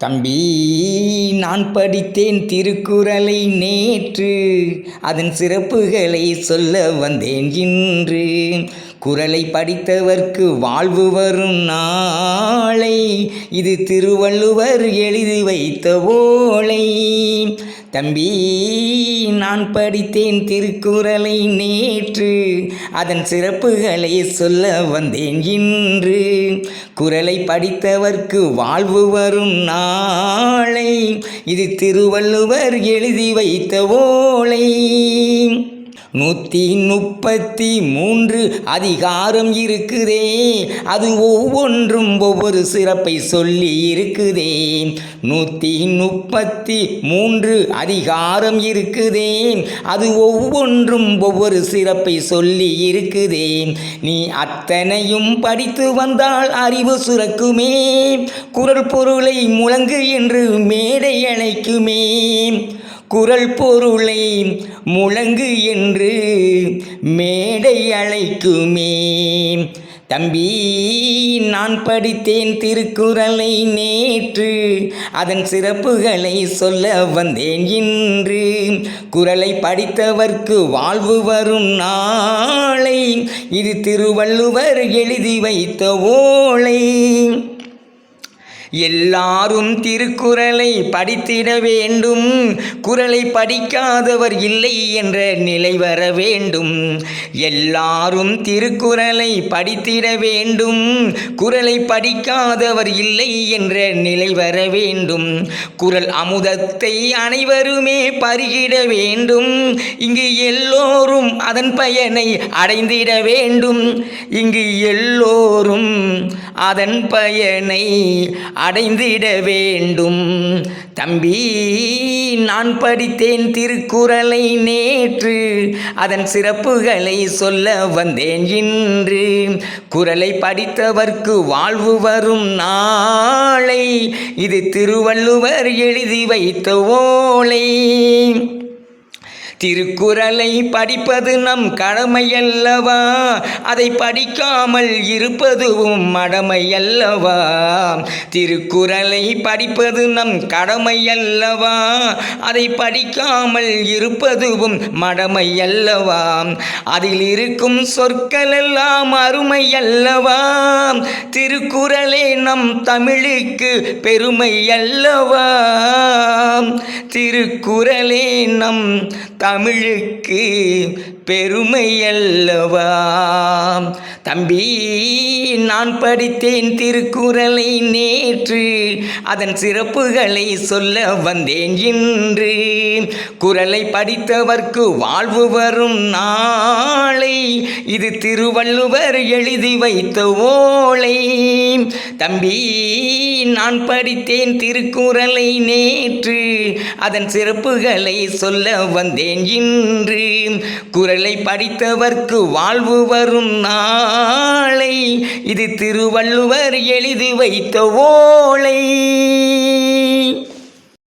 தம்பி நான் படித்தேன் திருக்குறளை நேற்று. அதன் சிறப்புகளை சொல்ல வந்தேன் இன்று. குரலை படித்தவர்க்கு வாழ்வு வரும் நாளை. இது திருவள்ளுவர் எழுதி வைத்த ஓலை. தம்பி நான் படித்தேன் திருக்குறளை நேற்று. அதன் சிறப்புகளை சொல்ல வந்தேன் இன்று. குரலை படித்தவர்க்கு வாழ்வு வரும் நாளை. இது திருவள்ளுவர் எழுதி வைத்த ஓலை. நூற்றி முப்பத்தி மூன்று அதிகாரம் இருக்குதே. அது ஒவ்வொன்றும் ஒவ்வொரு சிறப்பை சொல்லி இருக்குதே. நூற்றி முப்பத்தி மூன்று அதிகாரம் இருக்குதே. அது ஒவ்வொன்றும் ஒவ்வொரு சிறப்பை சொல்லி இருக்குதே. நீ அத்தனையும் படித்து வந்தால் அறிவு சுரக்குமே. குரல் பொருளை முழங்கு என்று மேடை அழைக்குமே குரல் பொருளை முழங்கு என்று மேடை அழைக்குமே. தம்பி நான் படித்தேன் திருக்குறளை நேற்று அதன் சிறப்புகளை சொல்ல வந்தேன் இன்று. குரலை படித்தவர்க்கு வாழ்வு வரும் நாளை இது திருவள்ளுவர் எழுதி வைத்த ஓலை. எல்லாரும் திருக்குறளை படித்திட வேண்டும். குறளை படிக்காதவர் இல்லை என்ற நிலை வர வேண்டும். எல்லாரும் திருக்குறளை படித்திட வேண்டும். குறளை படிக்காதவர் இல்லை என்ற நிலை வர வேண்டும். குறள் அமுதத்தை அனைவருமே பருகிட வேண்டும். இங்கு எல்லோரும் அதன் பயனை அடைந்திட வேண்டும். இங்கு எல்லோரும் அதன் பயனை அடைந்திட வேண்டும். தம்பி நான் படித்தேன் திருக்குறளை நேற்று. அதன் சிறப்புகளை சொல்ல வந்தேன் இன்று. குரலை படித்தவர்க்கு வாழ்வு வரும் நாளை. இது திருவள்ளுவர் எழுதி வைத்த ஓலை. திருக்குறளை படிப்பது நம் கடமையல்லவா? அதை படிக்காமல் இருப்பதுவும் மடமையல்லவா? திருக்குறளை படிப்பது நம் கடமையல்லவா? அதை படிக்காமல் இருப்பதுவும் மடமையல்லவா? அதில் இருக்கும் சொற்கள் எல்லாம் அருமையல்லவா? திருக்குறளே நம் தமிழுக்கு பெருமை அல்லவா திருக்குறளே நம் தமிழுக்கு பெருமை அல்லவா தம்பி நான் படித்தேன் திருக்குறளை நேற்று அதன் சிறப்புகளை சொல்ல வந்தேன் இன்று. குரலை படித்தவர்க்கு வாழ்வு வரும் நாளை இது திருவள்ளுவர் எழுதி வைத்த ஓலை. தம்பி நான் படித்தேன் திருக்குறளை நேற்று. அதன் சிறப்புகளை சொல்ல வந்தேன் இன்று. குரலை படித்தவர்க்கு வாழ்வு வரும் நாளை. இது திருவள்ளுவர் எழுதி வைத்த ஓலை.